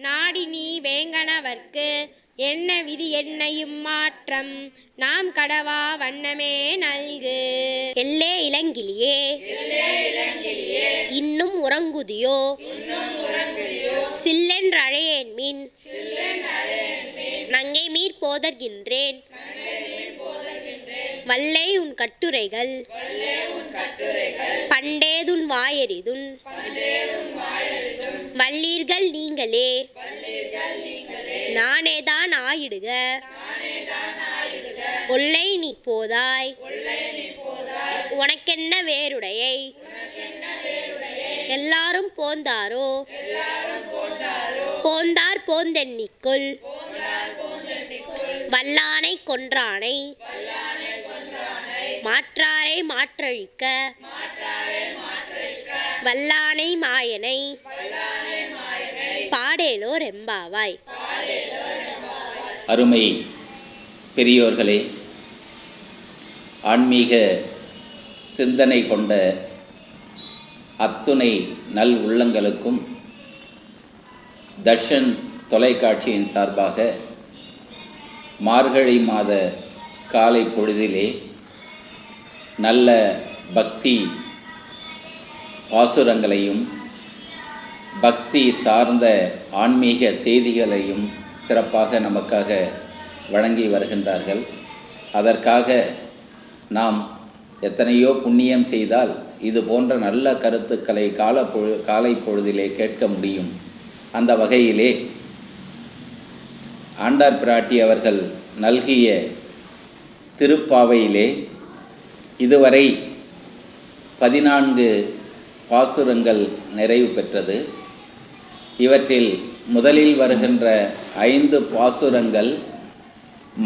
நாடி நீ வேங்கனவர்க்கு என்ன விதி என்னையும் மாற்றம்? நாம் கடவா வண்ணமே நல்கு. எல்லே இளங்கிலியே. இன்னும் உறங்குதியோ? சில்லென்றழையேன் மீன் நங்கை மீர் போதர்கின்றேன் வல்லே உன் கட்டுரைகள். பண்டேதுன் வாயெரிதுன் வல்லீர்கள் நீங்களே. நானேதான் ஆயிடுக. ஒல்லை நீ போதாய். உனக்கென்ன வேறுடையை. எல்லாரும் போந்தாரோ. போந்தார் போந்தென்னிக்குள் வல்லானை கொன்றானை. மாற்றாரை மாற்றழிக்க. வல்லானை மாயனை. பாடேலோ ரெம்பாவாய் அருமை பெரியோர்களே ஆன்மீக சிந்தனை கொண்ட அத்துணை நல் உள்ளங்களுக்கும் தர்ஷன் தொலைக்காட்சியின் சார்பாக மார்கழி மாத காலை பொழுதிலே நல்ல பக்தி பாசுரங்களையும் பக்தி சார்ந்த ஆன்மீக செய்திகளையும் சிறப்பாக நமக்காக வழங்கி வருகின்றார்கள். அதற்காக நாம் எத்தனையோ புண்ணியம் செய்தால் இது போன்ற நல்ல கருத்துக்களை கால பொழு காலை பொழுதிலே கேட்க முடியும். அந்த வகையிலே ஆண்டார் பிராட்டி அவர்கள் நல்கிய திருப்பாவையிலே இதுவரை பதினான்கு பாசுரங்கள் நிறைவு பெற்றது. இவற்றில் முதலில் வருகின்ற ஐந்து பாசுரங்கள்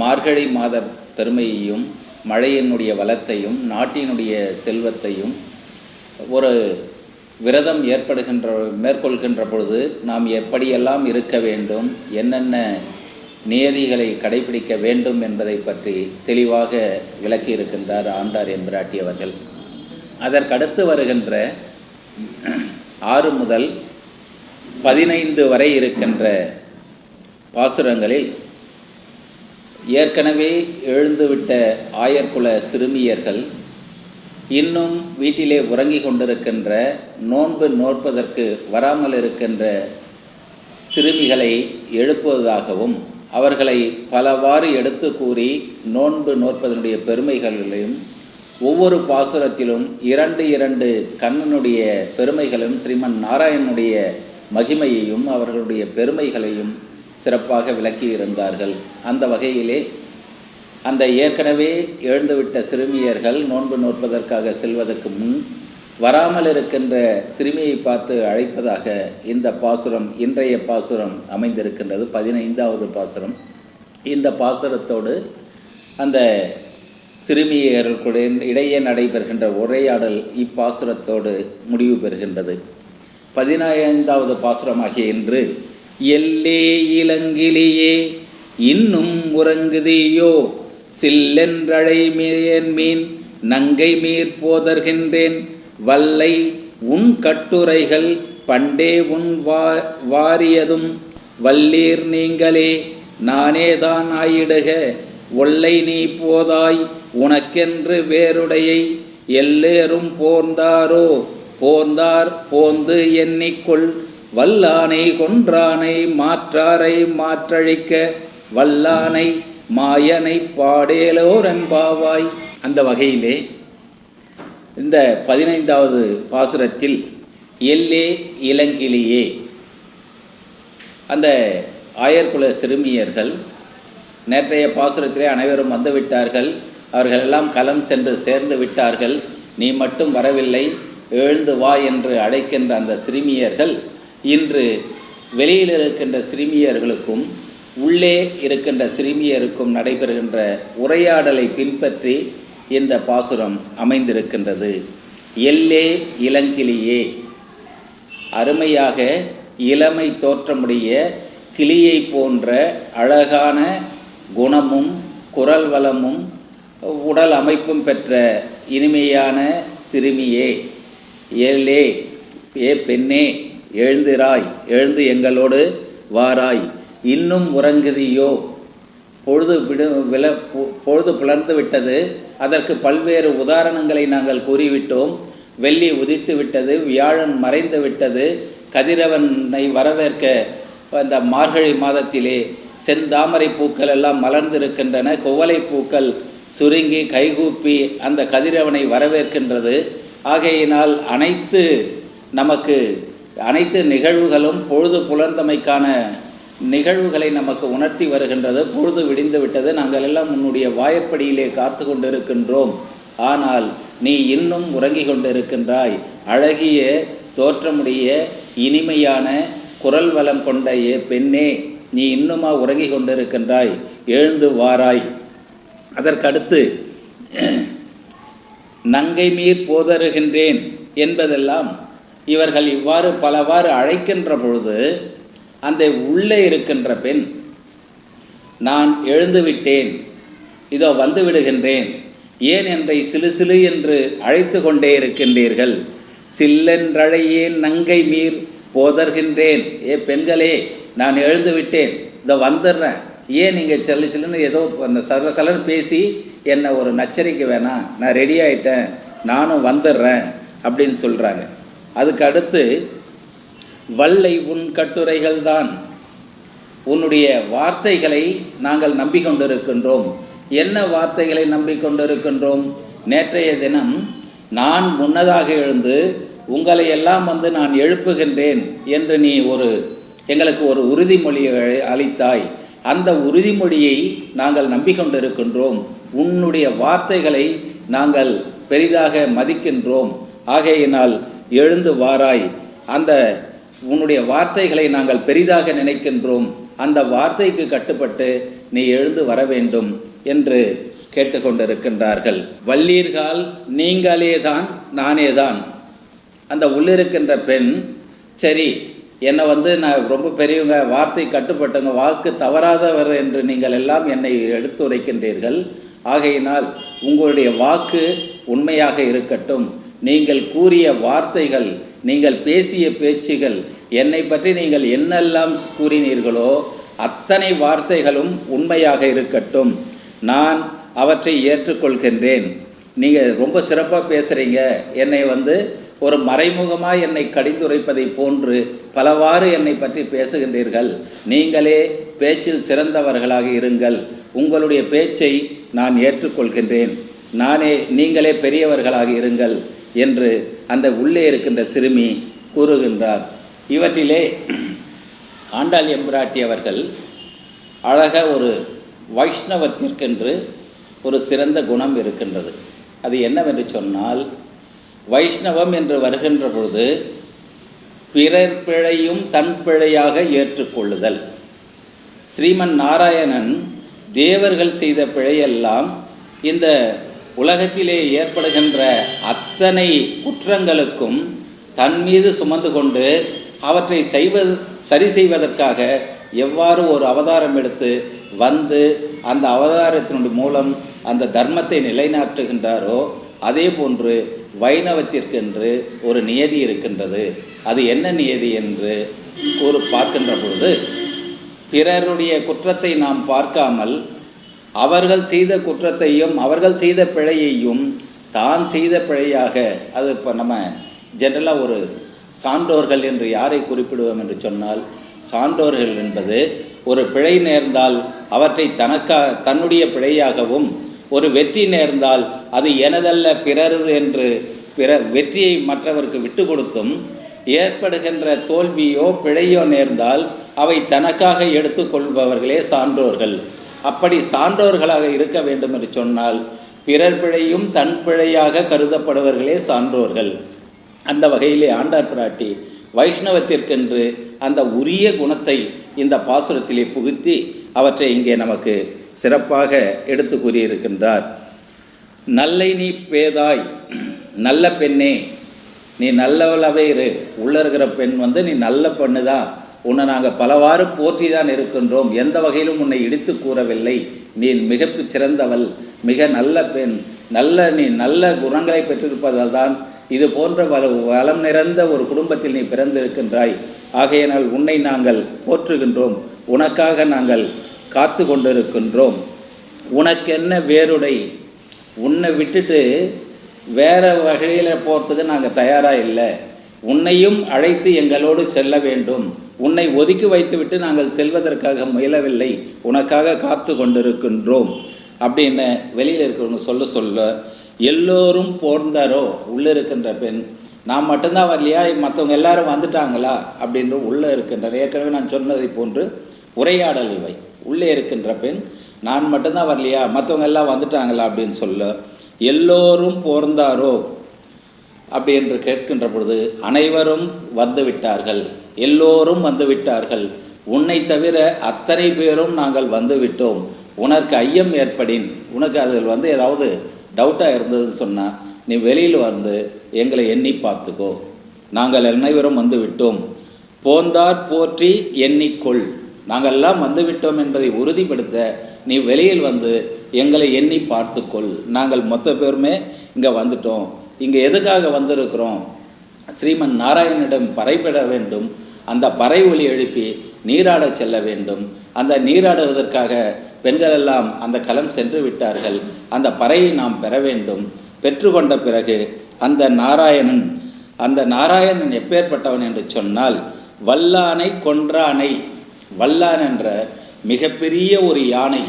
மார்கழி மாத பெருமையையும் மழையினுடைய வளத்தையும் நாட்டினுடைய செல்வத்தையும் ஒரு விரதம் ஏற்படுகின்ற மேற்கொள்கின்ற பொழுது நாம் எப்படியெல்லாம் இருக்க வேண்டும் என்னென்ன நியதிகளை கடைபிடிக்க வேண்டும் என்பதை பற்றி தெளிவாக விளக்கி இருக்கின்றார் ஆண்டார் எம்பிராட்டி அவர்கள். அதற்கடுத்து வருகின்ற ஆறு முதல் பதினைந்து வரை இருக்கின்ற பாசுரங்களில் ஏற்கனவே எழுந்துவிட்ட ஆயர்குல சிறுமியர்கள் இன்னும் வீட்டிலே உறங்கிக் கொண்டிருக்கின்ற நோன்பு நோற்பதற்கு வராமல் இருக்கின்ற சிறுமிகளை எழுப்புவதாகவும் அவர்களை பலவாறு எடுத்து கூறி நோன்பு நோற்பதனுடைய பெருமைகளையும் ஒவ்வொரு பாசுரத்திலும் இரண்டு இரண்டு கண்ணனுடைய பெருமைகளும் ஸ்ரீமன் நாராயணனுடைய மகிமையையும் அவர்களுடைய பெருமைகளையும் சிறப்பாக விளக்கி இருந்தார்கள். அந்த வகையிலே அந்த ஏற்கனவே எழுந்துவிட்ட சிறுமியர்கள் நோன்பு நோற்பதற்காக செல்வதற்கு முன் வராமல் இருக்கின்ற சிறுமியை பார்த்து அழைப்பதாக இந்த பாசுரம் இன்றைய பாசுரம் அமைந்திருக்கின்றது. பதினைந்தாவது பாசுரம். இந்த பாசுரத்தோடு அந்த சிறுமியர்களுடன் இடையே நடைபெறுகின்ற உரையாடல் இப்பாசுரத்தோடு முடிவு பெறுகின்றது. பதினைந்தாவது பாசுரமாகிய இன்று எல்லே இளங்கிலியே இன்னும் உறங்குதியோ? சில்லென்றழை மீன் மீன் நங்கை மீர் போதர்கின்றேன். வல்லை உன் கட்டுரைகள் பண்டே உன் வா வாரியதும். வல்லீர் நீங்களே நானேதான் ஆயிடுக. ஒல்லை நீ போதாய் உனக்கென்று வேறுடையை எல்லேரும் போர்ந்தாரோ போர்ந்தார் போந்து எண்ணிக்கொள். வல்லானை கொன்றானை மாற்றாரை மாற்றழிக்க. வல்லானை மாயனை பாடேலோரெம்பாவாய் அந்த வகையிலே இந்த பதினைந்தாவது பாசுரத்தில் எல்லே இளங்கிலேயே. அந்த ஆயர்குல சிறுமியர்கள் நேற்றைய பாசுரத்திலே அனைவரும் வந்துவிட்டார்கள். அவர்களெல்லாம் அவர்கள் எல்லாம் களம் சென்று சேர்ந்து விட்டார்கள். நீ மட்டும் வரவில்லை எழுந்து வா என்று அழைக்கின்ற அந்த சிறுமியர்கள் இன்று வெளியில் இருக்கின்ற சிறுமியர்களுக்கும் உள்ளே இருக்கின்ற சிறுமியருக்கும் நடைபெறுகின்ற உரையாடலை பின்பற்றி இந்த பாசுரம் அமைந்திருக்கின்றது? எல்லே இளங்கிளியே அருமையாக இளமை தோற்றமுடைய கிளியை போன்ற அழகான குணமும் குரல் வளமும் உடல் அமைப்பும் பெற்ற இனிமையான சிறுமியே. ஏலே ஏ பெண்ணே எழுந்திராய் எழுந்து எங்களோடு வாராய். இன்னும் உறங்குதியோ? பொழுது விடு வில பொழுது புலர்ந்து விட்டது. அதற்கு பல்வேறு உதாரணங்களை நாங்கள் கூறிவிட்டோம். வெள்ளி உதித்து விட்டது வியாழன் மறைந்து விட்டது. கதிரவனை வரவேற்க அந்த மார்கழி மாதத்திலே செந்தாமரை பூக்கள் எல்லாம் மலர்ந்திருக்கின்றன. குவளை பூக்கள் சுருங்கி கைகூப்பி அந்த கதிரவனை வரவேற்கின்றது. ஆகையினால் அனைத்து நமக்கு அனைத்து நிகழ்வுகளும் பொழுது புலர்ந்தமைக்கான நிகழ்வுகளை நமக்கு உணர்த்தி வருகின்றது. பொழுது விடிந்து விட்டது. நாங்கள் எல்லாம் உன்னுடைய வாயற்படியிலே காத்து கொண்டிருக்கின்றோம். ஆனால் நீ இன்னும் உறங்கிக் கொண்டிருக்கின்றாய். அழகிய தோற்றமுடைய இனிமையான குரல் வளம் கொண்ட ஏ பெண்ணே நீ இன்னுமா உறங்கிக் கொண்டிருக்கின்றாய். எழுந்து வாராய். அதற்கடுத்து நங்கை மீர் போதருகின்றேன் என்பதெல்லாம் இவர்கள் இவ்வாறு பலவாறு அழைக்கின்ற பொழுது அந்த உள்ளே இருக்கின்ற பெண் நான் எழுந்துவிட்டேன். இதோ வந்து விடுகின்றேன். ஏன் என்றை சிலு சிலு என்று அழைத்து கொண்டே இருக்கின்றீர்கள்? சில்லென்றழையேன் நங்கை மீர் போதர்கின்றேன். ஏ பெண்களே நான் எழுந்து விட்டேன் இதோ வந்துடுறேன். ஏன் நீங்கள் செல்லு சில்லுன்னு ஏதோ அந்த சல சலன்னு பேசி என்னை ஒரு நச்சரிக்கை வேணாம். நான் ரெடி ஆயிட்டேன். நானும் வந்துடுறேன் அப்படின்னு சொல்கிறாங்க அதுக்கு அடுத்து வல்லை உன் கட்டுரைகள்தான். உன்னுடைய வார்த்தைகளை நாங்கள் நம்பிக்கொண்டிருக்கின்றோம். என்ன வார்த்தைகளை நம்பிக்கொண்டிருக்கின்றோம்? நேற்றைய தினம் நான் முன்னதாக எழுந்து உங்களை எல்லாம் வந்து நான் எழுப்புகின்றேன் என்று நீ ஒரு எங்களுக்கு ஒரு உறுதிமொழியை அளித்தாய். அந்த உறுதிமொழியை நாங்கள் நம்பிக்கொண்டிருக்கின்றோம். உன்னுடைய வார்த்தைகளை நாங்கள் பெரிதாக மதிக்கின்றோம். ஆகையினால் எழுந்து வாராய். அந்த உன்னுடைய வார்த்தைகளை நாங்கள் பெரிதாக நினைக்கின்றோம். அந்த வார்த்தைக்கு கட்டுப்பட்டு நீ எழுந்து வர வேண்டும் என்று கேட்டுக்கொண்டிருக்கின்றார்கள். வல்லீர்கள் நீங்களேதான் நானேதான். அந்த உள்ளிருக்கின்ற பெண் சரி என்னை வந்து நான் ரொம்ப பெரியவங்க வார்த்தை கட்டுப்பட்டவங்க வாக்கு தவறாதவர் என்று நீங்கள் எல்லாம் என்னை எடுத்துரைக்கின்றீர்கள் ஆகையினால் உங்களுடைய வாக்கு உண்மையாக இருக்கட்டும். நீங்கள் கூறிய வார்த்தைகள் நீங்கள் பேசிய பேச்சுகள் என்னை பற்றி நீங்கள் என்னெல்லாம் கூறினீர்களோ அத்தனை வார்த்தைகளும் உண்மையாக இருக்கட்டும். நான் அவற்றை ஏற்றுக்கொள்கின்றேன். நீங்கள் ரொம்ப சிறப்பாக பேசுகிறீங்க என்னை வந்து ஒரு மறைமுகமாக என்னை கடிந்துரைப்பதை போன்று பலவாறு என்னை பற்றி பேசுகின்றீர்கள். நீங்களே பேச்சில் சிறந்தவர்களாக இருங்கள். உங்களுடைய பேச்சை நான் ஏற்றுக்கொள்கின்றேன். நானே நீங்களே பெரியவர்களாக இருங்கள் என்று அந்த உள்ளே இருக்கின்ற சிறுமி கூறுகின்றார். இவற்றிலே ஆண்டாள் எம்பிராட்டி அவர்கள் அழக ஒரு வைஷ்ணவத்திற்கென்று ஒரு சிறந்த குணம் இருக்கின்றது. அது என்னவென்று சொன்னால் வைஷ்ணவம் என்று வருகின்ற பொழுது பிறர் பிழையும் தன் பிழையாக ஏற்றுக்கொள்ளுதல். ஸ்ரீமன் நாராயணன் தேவர்கள் செய்த பிழையெல்லாம் இந்த உலகத்திலே ஏற்படுகின்ற அத்தனை குற்றங்களுக்கும் தன் மீது சுமந்து கொண்டு அவற்றை செய்வது சரி செய்வதற்காக எவ்வாறு ஒரு அவதாரம் எடுத்து வந்து அந்த அவதாரத்தினுடைய மூலம் அந்த தர்மத்தை நிலைநாட்டுகின்றாரோ அதே போன்று வைணவத்திற்கென்று ஒரு நியதி இருக்கின்றது. அது என்ன நியதி என்று கூறு பார்க்கின்ற பொழுது பிறருடைய குற்றத்தை நாம் பார்க்காமல் அவர்கள் செய்த குற்றத்தையும் அவர்கள் செய்த பிழையையும் தான் செய்த பிழையாக. அது இப்போ நம்ம ஜென்ரலாக ஒரு சான்றோர்கள் என்று யாரை குறிப்பிடுவோம் என்று சொன்னால் சான்றோர்கள் என்பது ஒரு பிழை நேர்ந்தால் அவற்றை தனக்கா தன்னுடைய பிழையாகவும் ஒரு வெற்றி நேர்ந்தால் அது எனதல்ல பிறரது என்று பிற வெற்றியை மற்றவருக்கு விட்டு கொடுத்தும் ஏற்படுகின்ற தோல்வியோ பிழையோ நேர்ந்தால் அவை தனக்காக எடுத்துக்கொள்பவர்களே சான்றோர்கள். அப்படி சான்றோர்களாக இருக்க வேண்டும் என்று சொன்னால் பிறர் பிழையும் தன் பிழையாக கருதப்படுவர்களே சான்றோர்கள். அந்த வகையிலே ஆண்டார் பிராட்டி வைஷ்ணவத்திற்கென்று அந்த உரிய குணத்தை இந்த பாசுரத்திலே புகுத்தி அவற்றை இங்கே நமக்கு சிறப்பாக எடுத்து கூறியிருக்கின்றார். நல்லை நீ பேதாய் நல்ல பெண்ணே நீ நல்லவளவே இரு. உள்ளே இருக்கிற பெண் வந்து நீ நல்ல பெண்ணு தான் உன்னை நாங்கள் பலவாறு போற்றி தான் இருக்கின்றோம். எந்த வகையிலும் உன்னை இடித்து கூறவில்லை. நீ மிக சிறந்தவள் மிக நல்ல பெண் நல்ல நீ நல்ல குணங்களை பெற்றிருப்பதால் தான் இது போன்ற வள வளம் நிறைந்த ஒரு குடும்பத்தில் நீ பிறந்திருக்கின்றாய். ஆகையினால் உன்னை நாங்கள் போற்றுகின்றோம். உனக்காக நாங்கள் காத்து கொண்டிருக்கின்றோம். உனக்கென்ன வேறுடை உன்னை விட்டுட்டு வேற வகையில் போகிறதுக்கு நாங்கள் தயாராக இல்லை. உன்னையும் அழைத்து எங்களோடு செல்ல வேண்டும். உன்னை ஒதுக்கி வைத்துவிட்டு நாங்கள் செல்வதற்காக முயலவில்லை. உனக்காக காத்து கொண்டிருக்கின்றோம். அப்படின்னு வெளியில் இருக்கிறவங்க சொல்ல சொல்ல எல்லோரும் போர்ந்தாரோ உள்ளே இருக்கின்ற பெண் நான் மட்டும்தான் வரலையா? மற்றவங்க எல்லாரும் வந்துட்டாங்களா? அப்படின்ற உள்ளே இருக்கின்ற ஏற்கனவே நான் சொன்னதை போன்று உரையாடல் இவை. உள்ளே இருக்கின்ற பெண் நான் மட்டும்தான் வரலையா? மற்றவங்க எல்லாம் வந்துட்டாங்களா? அப்படின்னு சொல்ல எல்லோரும் போர்ந்தாரோ அப்படி என்று கேட்கின்ற பொழுது அனைவரும் வந்து விட்டார்கள் எல்லோரும் வந்து விட்டார்கள் உன்னை தவிர அத்தனை பேரும் நாங்கள் வந்துவிட்டோம். உனக்கு ஐயம் ஏற்படின். உனக்கு அதில் வந்து ஏதாவது டவுட்டாக இருந்ததுன்னு சொன்னால் நீ வெளியில் வந்து எங்களை எண்ணி பார்த்துக்கோ. நாங்கள் அனைவரும் வந்து விட்டோம் போந்தார் போற்றி எண்ணிக்கொள் நாங்கள் எல்லாம் வந்து விட்டோம் என்பதை உறுதிப்படுத்த நீ வெளியில் வந்து எங்களை எண்ணி பார்த்துக்கொள் நாங்கள் மொத்த பேருமே இங்கே வந்துட்டோம். இங்கே எதுக்காக வந்திருக்கிறோம்? ஸ்ரீமன் நாராயணனிடம் பறைபெற வேண்டும். அந்த பறை ஒலி எழுப்பி நீராடச் செல்ல வேண்டும். அந்த நீராடுவதற்காக பெண்களெல்லாம் அந்த களம் சென்று விட்டார்கள். அந்த பறையை நாம் பெற வேண்டும். பெற்றுக்கொண்ட பிறகு அந்த நாராயணன் அந்த நாராயணன் எப்பேற்பட்டவன் என்று சொன்னால் வல்லானை கொன்றானை. வல்லான் என்ற மிகப்பெரிய ஒரு யானை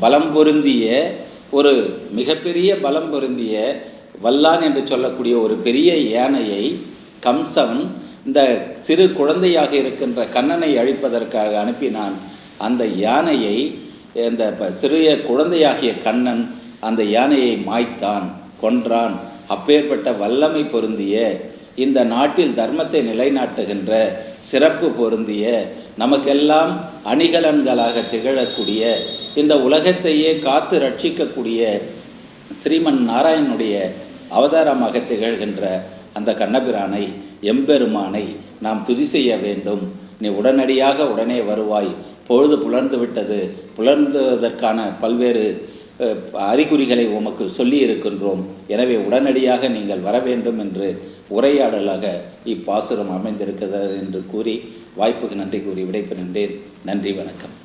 பலம் பொருந்திய ஒரு மிகப்பெரிய பலம் பொருந்திய வல்லான் என்று சொல்லக்கூடிய ஒரு பெரிய யானையை கம்சன் இந்த சிறு குழந்தையாக இருக்கின்ற கண்ணனை அழிப்பதற்காக அனுப்பினான். அந்த யானையை இந்த ப- சிறிய குழந்தையாகிய கண்ணன் அந்த யானையை மாய்த்தான் கொன்றான். அப்பேற்பட்ட வல்லமை பொருந்திய இந்த நாட்டில் தர்மத்தை நிலைநாட்டுகின்ற சிறப்பு பொருந்திய நமக்கெல்லாம் அணிகலன்களாக திகழக்கூடிய இந்த உலகத்தையே காத்து ரட்சிக்கக்கூடிய ஸ்ரீமன் நாராயணனுடைய அவதாரமாக திகழ்கின்ற அந்த கண்ணபிரானை எம்பெருமானை நாம் துதி செய்ய வேண்டும். நீ உடனடியாக உடனே வருவாய். பொழுது புலர்ந்து விட்டது. புலர்ந்ததற்கான பல்வேறு அறிகுறிகளை உமக்கு சொல்லி இருக்கின்றோம் எனவே உடனடியாக நீங்கள் வர வேண்டும் என்று உரையாடலாக இப்பாசுரம் அமைந்திருக்கிறது என்று கூறி வாய்ப்புக்கு நன்றி கூறி விடைபெறுகின்றேன். நன்றி வணக்கம்.